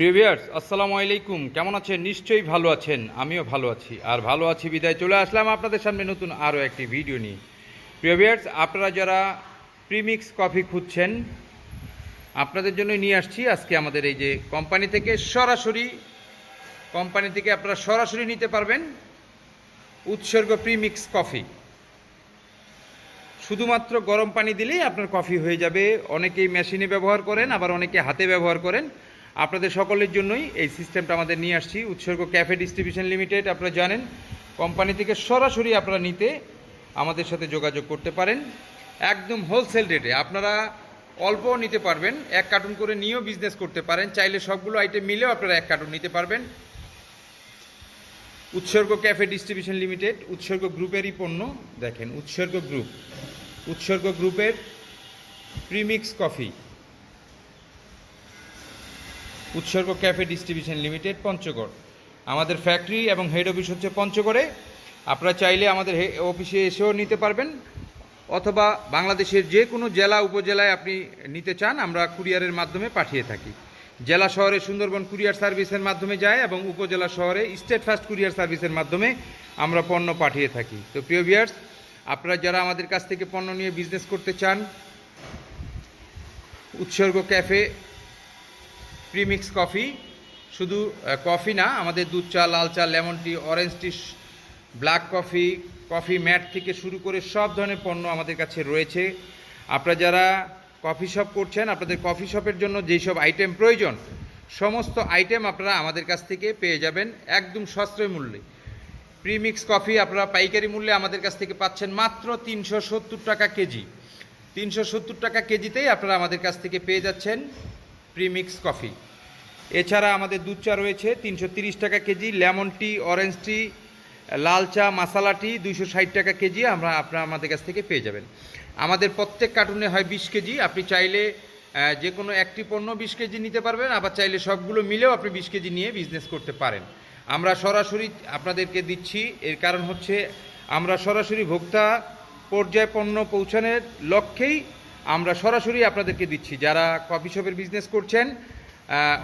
প্রিয় ভিউয়ার্স, আসসালামু আলাইকুম। কেমন আছেন? নিশ্চয়ই ভালো আছেন। আমিও ভালো আছি। আর ভালো আছি বিদায়। চলে আসলাম আপনাদের সামনে নতুন আরও একটি ভিডিও নিয়ে। প্রিয় ভিউয়ার্স, আপনারা যারা প্রিমিক্স কফি খুঁজছেন, আপনাদের জন্য নিয়ে আসছি আজকে আমাদের এই যে কোম্পানি থেকে সরাসরি, কোম্পানি থেকে আপনারা সরাসরি নিতে পারবেন উৎসর্গ প্রিমিক্স কফি। শুধুমাত্র গরম পানি দিলেই আপনার কফি হয়ে যাবে। অনেকেই মেশিনে ব্যবহার করেন, আবার অনেকে হাতে ব্যবহার করেন। আপনাদের সকলের জন্যই এই সিস্টেমটা আমাদের নিয়ে আসছি। উৎসর্গ ক্যাফে ডিস্ট্রিবিউশন লিমিটেড, আপনারা জানেন, কোম্পানি থেকে সরাসরি আপনারা নিতে আমাদের সাথে যোগাযোগ করতে পারেন। একদম হোলসেল রেটে আপনারা অল্প নিতে পারবেন, এক কার্টুন করে নিয়েও বিজনেস করতে পারেন। চাইলে সবগুলো আইটেম মিলেও আপনারা এক কার্টুন নিতে পারবেন। উৎসর্গ ক্যাফে ডিস্ট্রিবিউশন লিমিটেড, উৎসর্গ গ্রুপেরই পণ্য। দেখেন, উৎসর্গ গ্রুপ। উৎসর্গ গ্রুপের premix coffee Utsarga cafe distribution limited, Panchagarh. আমাদের ফ্যাক্টরি এবং হেড অফিস হচ্ছে পঞ্চগড়ে। আপনারা চাইলে আমাদের অফিসে এসেও নিতে পারবেন। অথবা বাংলাদেশের যে কোনো জেলা, উপজেলায় আপনি নিতে চান, আমরা কুরিয়ারের মাধ্যমে পাঠিয়ে থাকি। জেলা শহরে সুন্দরবন কুরিয়ার সার্ভিসের মাধ্যমে যায় এবং উপজেলা শহরে স্টেট ফাস্ট কুরিয়ার সার্ভিসের মাধ্যমে আমরা পণ্য পাঠিয়ে থাকি। তো প্রিয় ভিয়ার্স আপনারা যারা আমাদের কাছ থেকে পণ্য নিয়ে বিজনেস করতে চান, উৎসর্গ ক্যাফে প্রিমিক্স কফি শুধু কফি না, আমাদের দুধ চা, লাল চা lemon tea orange tea black coffee coffee mate থেকে শুরু করে সব ধরনের পণ্য আমাদের কাছে রয়েছে। আপনারা যারা কফি শপ করছেন, আপনাদের কফি শপের জন্য যেই সব আইটেম প্রয়োজন, সমস্ত আইটেম আপনারা আমাদের কাছ থেকে পেয়ে যাবেন একদম সাশ্রয় মূল্যে। প্রিমিক্স কফি আপনারা পাইকারি মূল্যে আমাদের কাছ থেকে পাচ্ছেন মাত্র তিনশো সত্তর টাকা কেজি। তিনশো সত্তর টাকা কেজিতেই আপনারা আমাদের কাছ থেকে পেয়ে যাচ্ছেন প্রিমিক্স কফি এছাড়া আমাদের দুধ চা রয়েছে, তিনশো টাকা KG lemon tea orange tea লাল চা মাসালা টি ষাট টাকা কেজি আমরা আপনারা, আমাদের কাছ থেকে পেয়ে যাবেন। আমাদের প্রত্যেক কার্টুনে হয় বিশ কেজি, আপনি চাইলে যে কোনো একটি পণ্য বিশ কেজি নিতে পারবেন, আবার চাইলে সবগুলো মিলেও আপনি বিশ কেজি নিয়ে বিজনেস করতে পারেন। আমরা সরাসরি আপনাদেরকে দিচ্ছি, এর কারণ হচ্ছে আমরা সরাসরি ভোক্তা পর্যায়ে পণ্য পৌঁছানোর লক্ষ্যেই আমরা সরাসরি আপনাদেরকে দিচ্ছি। যারা কফি শপের বিজনেস করছেন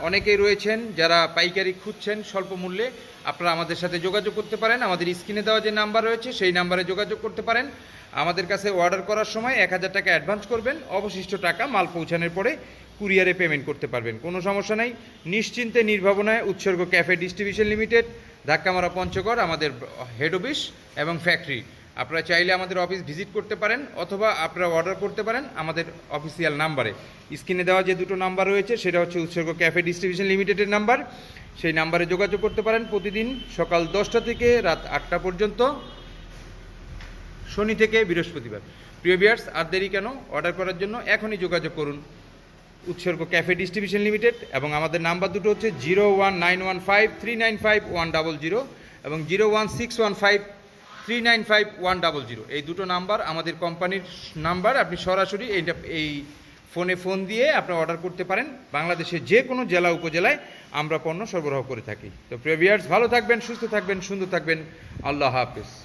অনেকেই রয়েছেন, যারা পাইকারি খুঁজছেন স্বল্প মূল্যে, আপনারা আমাদের সাথে যোগাযোগ করতে পারেন। আমাদের স্ক্রিনে দেওয়া যে নাম্বার রয়েছে, সেই নাম্বারে যোগাযোগ করতে পারেন। আমাদের কাছে অর্ডার করার সময় এক হাজার টাকা অ্যাডভান্স করবেন। অবশিষ্ট টাকা মাল পৌঁছানোর পরে কুরিয়ারে পেমেন্ট করতে পারবেন। কোনো সমস্যা নেই। নিশ্চিন্তে, নির্ভাবনায় Utsarga cafe distribution limited Dhakkamara Panchagarh, আমাদের হেড অফিস এবং ফ্যাক্টরি আপনারা চাইলে আমাদের অফিস ভিজিট করতে পারেন অথবা আপনারা অর্ডার করতে পারেন আমাদের অফিসিয়াল নাম্বারে। স্ক্রিনে দেওয়া যে দুটো নাম্বার রয়েছে, সেটা হচ্ছে উৎসর্গ ক্যাফে ডিস্ট্রিবিউশন লিমিটেডের নাম্বার। সেই নাম্বারে যোগাযোগ করতে পারেন প্রতিদিন সকাল দশটা থেকে রাত আটটা পর্যন্ত। শনি থেকে বৃহস্পতিবার। প্রিয় বিয়ার্স আর দেরি কেন? অর্ডার করার জন্য এখনই যোগাযোগ করুন। উৎসর্গ ক্যাফে ডিস্ট্রিবিউশন লিমিটেড এবং আমাদের নাম্বার দুটো হচ্ছে zero one nine one five three nine five one double zero এবং zero one six one five three nine five one double zero. এই দুটো নাম্বার আমাদের কোম্পানির নাম্বার। আপনি সরাসরি এইটা, এই ফোনে ফোন দিয়ে আপনি অর্ডার করতে পারেন। বাংলাদেশের যে কোনো জেলা, উপজেলায় আমরা পণ্য সরবরাহ করে থাকি। তো প্রেভিয়ার্স ভালো থাকবেন, সুস্থ থাকবেন, সুন্দর থাকবেন। আল্লাহ হাফিজ।